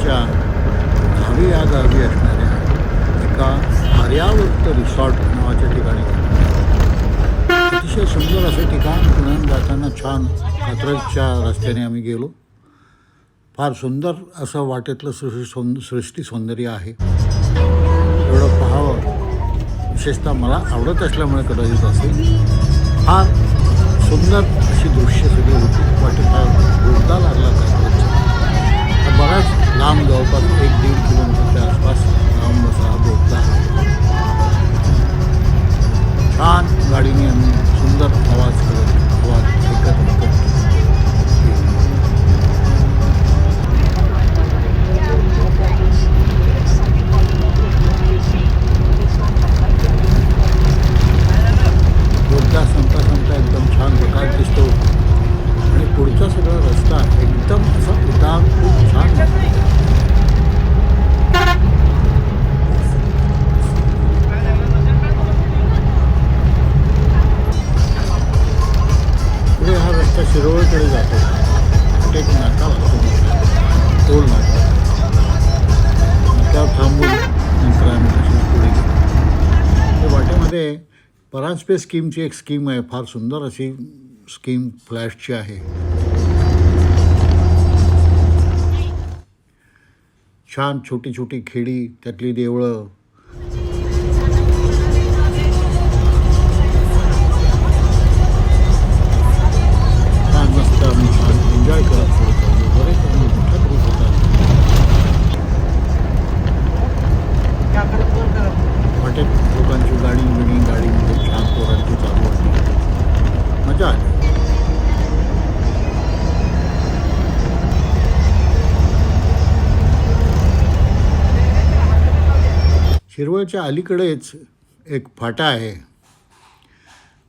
शिरोळच्या धावी या गावी असणाऱ्या एका आर्यावर्त रिसॉर्ट नावाच्या ठिकाणी. अतिशय सुंदर असं ठिकाण पुण्यात जाताना छान कात्रजच्या रस्त्याने आम्ही गेलो. फार सुंदर असं वाटेतलं सृष्टी सौंद सृष्टी सौंदर्य आहे. एवढं पाहावं विशेषतः मला आवडत असल्यामुळे कदाचित असेल. फार सुंदर अशी दृश्य सगळी होती. वाटेत बोगदा लागला. कात्रजच्या बराच लांब जवळपास एक दीड किलोमीटरच्या आसपास लांब असा हा छान गाडीने आम्ही सुंदर आवाज करत आवाज ऐकत ऐकत पुढे शिरोळकडे जातो. एक नाका लागतो. टोल नाका. नाक्यावर थांबून नंतर आम्ही तशीच पुढे गेलो. वाटेमध्ये परांजपे स्कीमची एक स्कीम आहे. फार सुंदर अशी स्कीम फ्लॅशची आहे. छान छोटी छोटी खेडी त्यातली देवळं शिरवळच्या अलीकडेच एक फाटा आहे.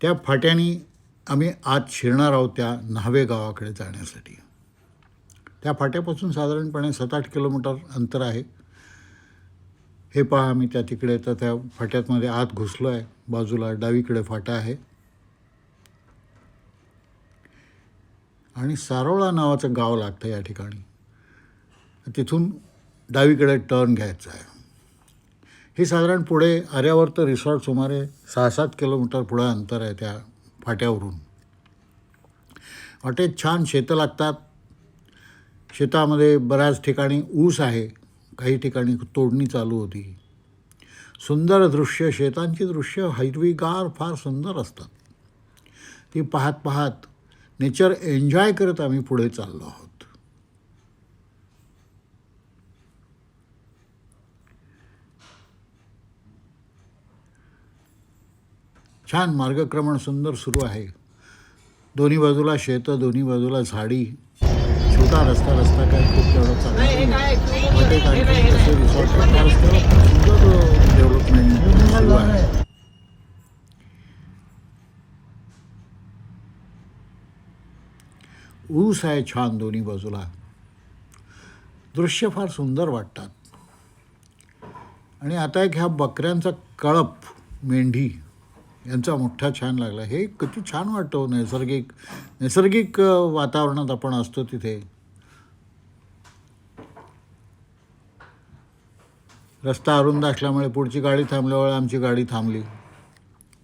त्या फाट्याने आम्ही आत शिरणार आहोत त्या न्हावे गावाकडे जाण्यासाठी. त्या फाट्यापासून साधारणपणे सात आठ किलोमीटर अंतर आहे. हे पहा आम्ही त्या तिकडे तर त्या फाट्यातमध्ये आत घुसलो आहे. बाजूला डावीकडे फाटा आहे. आणि सारोळा नावाचं गाव लागतं या ठिकाणी. तिथून डावीकडे टर्न घ्यायचा आहे. हे साधारण पुढे आर्यावर्त रिसॉर्ट सुमारे सहा सात किलोमीटर पुढं अंतर आहे त्या फाट्यावरून. वाटेत छान शेतं लागतात. शेतामध्ये बऱ्याच ठिकाणी ऊस आहे. काही ठिकाणी तोडणी चालू होती. सुंदर दृश्य शेतांची दृश्य हिरवीगार फार सुंदर असतात. ती पाहत पाहत नेचर एन्जॉय करत आम्ही पुढे चाललो आहोत. छान मार्गक्रमण सुंदर सुरू आहे. दोन्ही बाजूला शेतं दोन्ही बाजूला झाडी. छोटा रस्ता रस्ता काय खूप तेवढा डेव्हलपमेंट सुरू आहे. ऊस आहे छान दोन्ही बाजूला. दृश्य फार सुंदर वाटतात. आणि आता एक ह्या बकऱ्यांचा कळप मेंढी. यांचा मोठा छान लागला. हे किती छान वाटतं हो नैसर्गिक नैसर्गिक वातावरणात आपण असतो तिथे. रस्ता अरुंद असल्यामुळे पुढची गाडी थांबल्यावर आमची गाडी थांबली.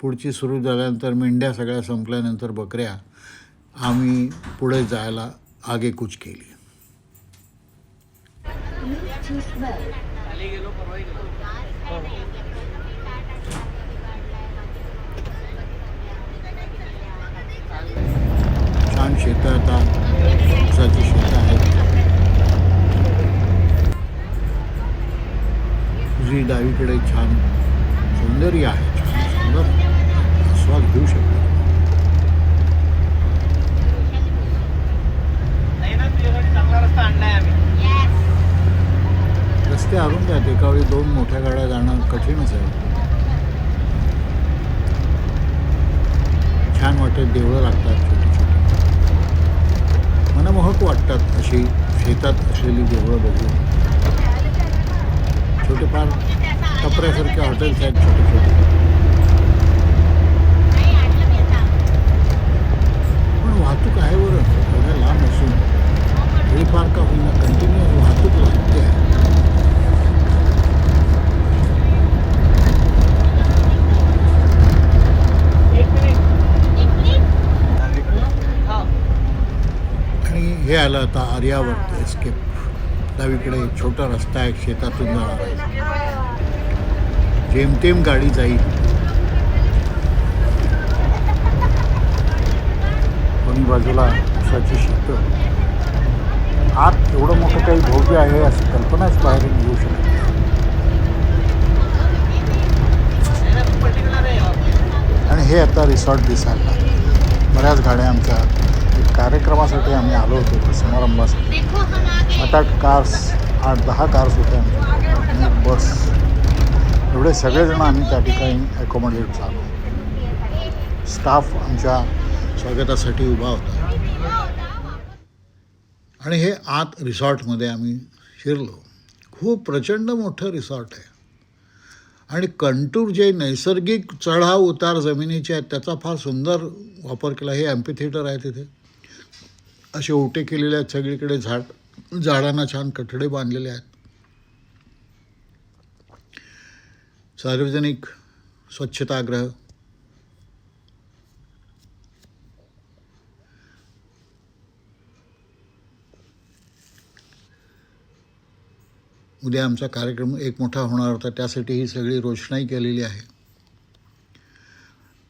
पुढची सुरू झाल्यानंतर मेंढ्या सगळ्या संपल्यानंतर बकऱ्या आम्ही पुढे जायला आगेकूच केली. शेतं आता ऊसाची शेतं आहेत. तुझी डावीकडे छान सौंदर्य आहे. छान सुंदर आस्वाद घेऊ शकतो. रस्ते अरुंद आहेत एका वेळी दोन मोठ्या गाड्या जाणं कठीणच आहे. छान वाटत. देवळं लागतात. मनमोहक वाटतात अशी शेतात असलेली देवळं बघून. छोटेफार टपऱ्यासारखे हॉटेल्स आहेत छोटे छोटे पण वाहतूक आहे बरं एवढ्या लांब असून थोडीफार का होईना कंटिन्युअस वाहतूक लागते आहे आणि हे आलं आता आर्यावर्त एस्केप डावीकडे एक छोटा रस्ता आहे शेतातून जाणार आहे. जेमतेम गाडी जाईल. दोन्ही बाजूला उसाची शेत. आत एवढं मोठं काही भोग्य आहे अशी कल्पनाच बाहेर येऊ शकत आणि हे आता रिसॉर्ट दिसायला बऱ्याच गाड्या आमच्या कार्यक्रमासाठी आम्ही आलो होतो त्या समारंभासाठी. आठ आठ कार्स आठ दहा कार्स होत्या आमच्या बस एवढे सगळेजण आम्ही त्या ठिकाणी ॲकोमोडेट झालो. स्टाफ आमच्या स्वागतासाठी उभा होता. आणि हे आत रिसॉर्टमध्ये आम्ही शिरलो. खूप प्रचंड मोठं रिसॉर्ट आहे. आणि कंटूर जे नैसर्गिक चढाव उतार जमिनीचे आहेत त्याचा फार सुंदर वापर केला. हे अँपी थिएटर आहे तिथे. असे ओटे केलेले आहेत सगळीकडे झाड झाडांना छान कठडे बांधलेले आहेत. सार्वजनिक स्वच्छताग्रह उद्या आमचा कार्यक्रम एक मोठा होणार होता त्यासाठी ही सगळी रोषणाई केलेली आहे.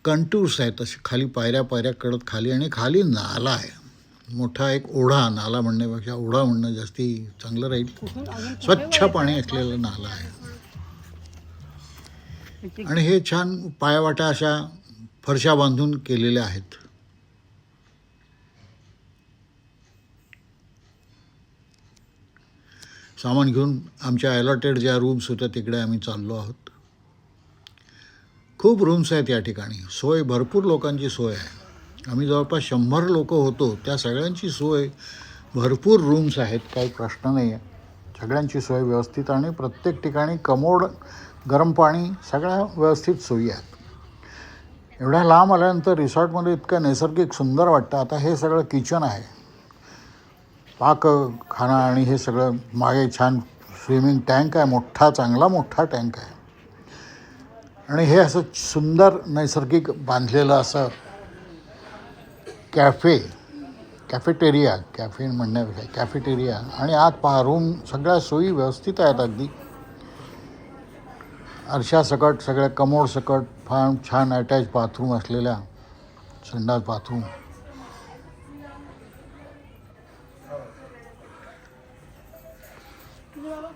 कंटूर्स आहेत असे खाली पायऱ्या पायऱ्या कडत खाली आणि खाली नाला आहे. मोठा एक ओढा नाला म्हणण्यापेक्षा ओढा म्हणणं जास्ती चांगलं राहील. स्वच्छ पाणी असलेला नाला आहे. आणि हे छान पायवाटा अशा फरशा बांधून केलेल्या आहेत. सामान घेऊन आमच्या अलॉटेड ज्या रूम्स होत्या तिकडे आम्ही चाललो आहोत. खूप रूम्स आहेत या ठिकाणी. सोय भरपूर लोकांची सोय आहे. आम्ही जवळपास शंभर लोक होतो. त्या सगळ्यांची सोय भरपूर रूम्स आहेत. काही प्रश्न नाही आहे सगळ्यांची सोय व्यवस्थित आणि प्रत्येक ठिकाणी कमोड गरम पाणी सगळ्या व्यवस्थित सोयी आहेत. एवढ्या लांब आल्यानंतर रिसॉर्टमध्ये इतकं नैसर्गिक सुंदर वाटतं. आता हे सगळं किचन आहे. पाक खाना आणि हे सगळं मागे छान स्विमिंग टँक आहे. मोठा चांगला मोठा टँक आहे. आणि हे असं सुंदर नैसर्गिक बांधलेलं असं कॅफे कॅफेटेरिया कॅफे म्हणण्यापेक्षा कॅफेटेरिया. आणि आत पहा रूम सगळ्या सोयी व्यवस्थित आहेत अगदी. आरशा सकट सगळ्या कमोड सकट फार छान अटॅच बाथरूम असलेल्या संडास बाथरूम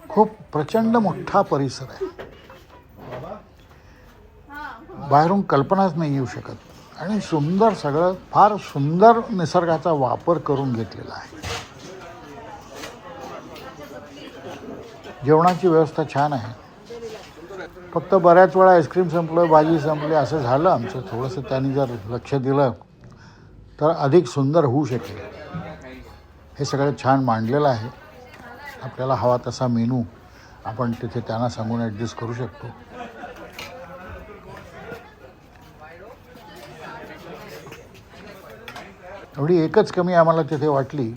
खूप प्रचंड मोठा परिसर आहे. बाहेरून कल्पनाच नाही येऊ शकत. आणि सुंदर सगळं फार सुंदर निसर्गाचा वापर करून घेतलेला आहे. जेवणाची व्यवस्था छान आहे. फक्त बऱ्याच वेळा आईस्क्रीम संपलं भाजी संपली असं झालं आमचं. थोडंसं त्यांनी जर लक्ष दिलं तर अधिक सुंदर होऊ शकेल. हे सगळं छान मांडलेलं आहे. आपल्याला हवा तसा मेनू आपण तिथे त्यांना सांगून ॲडजस्ट करू शकतो. एवढी एकच कमी आम्हाला तिथे वाटली.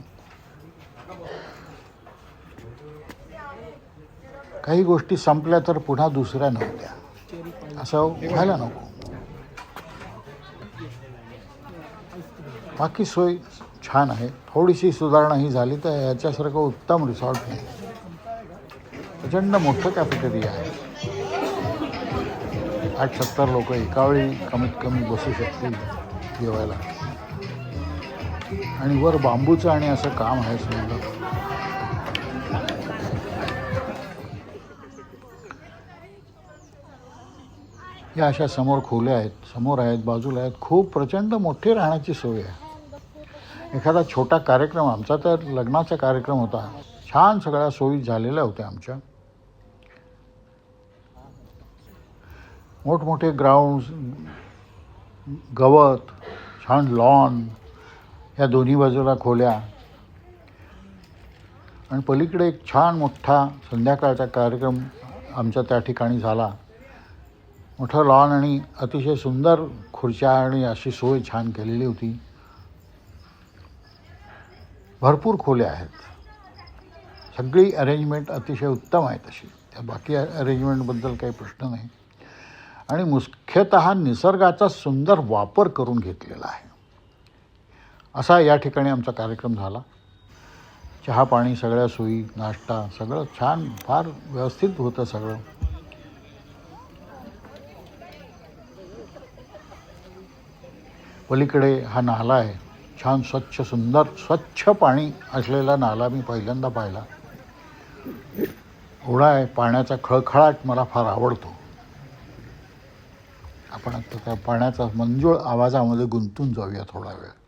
काही गोष्टी संपल्या तर पुन्हा दुसऱ्या नव्हत्या. असं व्हायला नको. बाकी सोय छान आहे. थोडीशी सुधारणा ही झाली तर याच्यासारखं उत्तम रिसॉर्ट नाही. प्रचंड मोठं कॅफेटेरिया आहे. आठ सत्तर लोक एकावेळी कमीत कमी बसू शकतील जेवायला. आणि वर बांबूचं आणि असं काम आहे सुंदर. या अशा समोर खोल्या आहेत समोर आहेत बाजूला आहेत. खूप प्रचंड मोठी राहण्याची सोय आहे. एखादा छोटा कार्यक्रम आमचा तर लग्नाचा कार्यक्रम होता. छान सगळ्या सोयी झालेल्या होत्या आमच्या. मोठमोठे ग्राउंड्स गवत छान लॉन या दोन्ही बाजूला खोल्या. आणि पलीकडे एक छान मोठा संध्याकाळचा कार्यक्रम आमचा त्या ठिकाणी झाला. मोठं लॉन आणि अतिशय सुंदर खुर्च्या आणि अशी सोय छान केलेली होती. भरपूर खोल्या आहेत. सगळी अरेंजमेंट अतिशय उत्तम आहे तशी त्या बाकी अरेंजमेंटबद्दल काही प्रश्न नाही. आणि मुख्यतः निसर्गाचा सुंदर वापर करून घेतलेला आहे. असा या ठिकाणी आमचा कार्यक्रम झाला. चहा पाणी सगळ्या सोयी नाश्ता सगळं छान फार व्यवस्थित होतं सगळं. पलीकडे हा नाला आहे. छान स्वच्छ सुंदर स्वच्छ पाणी असलेला नाला मी पहिल्यांदा पाहिला. एवढा आहे. पाण्याचा खळखळाट मला फार आवडतो. आपण आता त्या पाण्याचा मंजूळ आवाजामध्ये गुंतून जाऊया थोडा वेळ.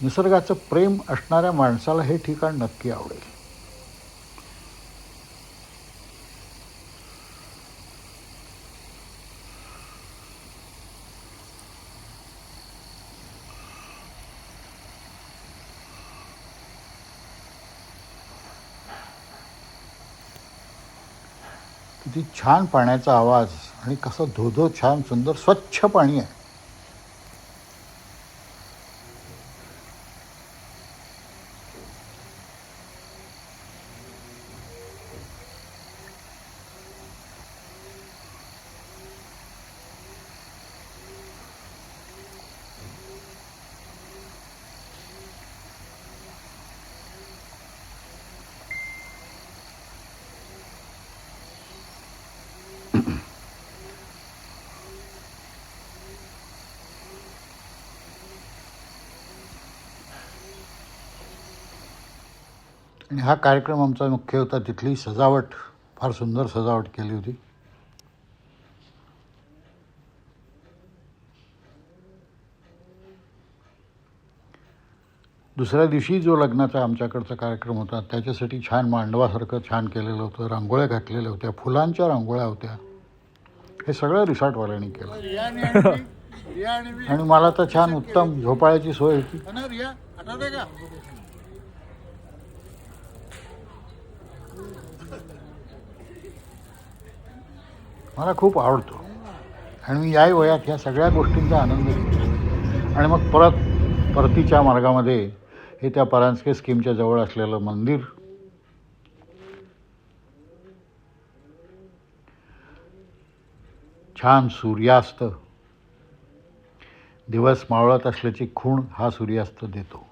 निसर्गाचं प्रेम असणाऱ्या माणसाला हे ठिकाण नक्की आवडेल. किती छान पाण्याचा आवाज आणि कसं धोधो छान सुंदर स्वच्छ पाणी आहे. आणि हा कार्यक्रम आमचा मुख्य होता. तिथली सजावट फार सुंदर सजावट केली होती. दुसऱ्या दिवशी जो लग्नाचा आमच्याकडचा कार्यक्रम होता त्याच्यासाठी छान मांडवासारखं छान केलेलं होतं. रांगोळ्या घातलेल्या होत्या. फुलांच्या रांगोळ्या होत्या. हे सगळं रिसॉर्टवाल्यांनी केलं. आणि मला तर छान उत्तम झोपाळ्याची सोय होती. मला खूप आवडतो. आणि मी याही वयात ह्या सगळ्या गोष्टींचा आनंद घेतो. आणि मग परत परतीच्या मार्गामध्ये हे त्या परांजके स्कीमच्या जवळ असलेलं मंदिर. छान सूर्यास्त. दिवस मावळत असल्याची खूण हा सूर्यास्त देतो.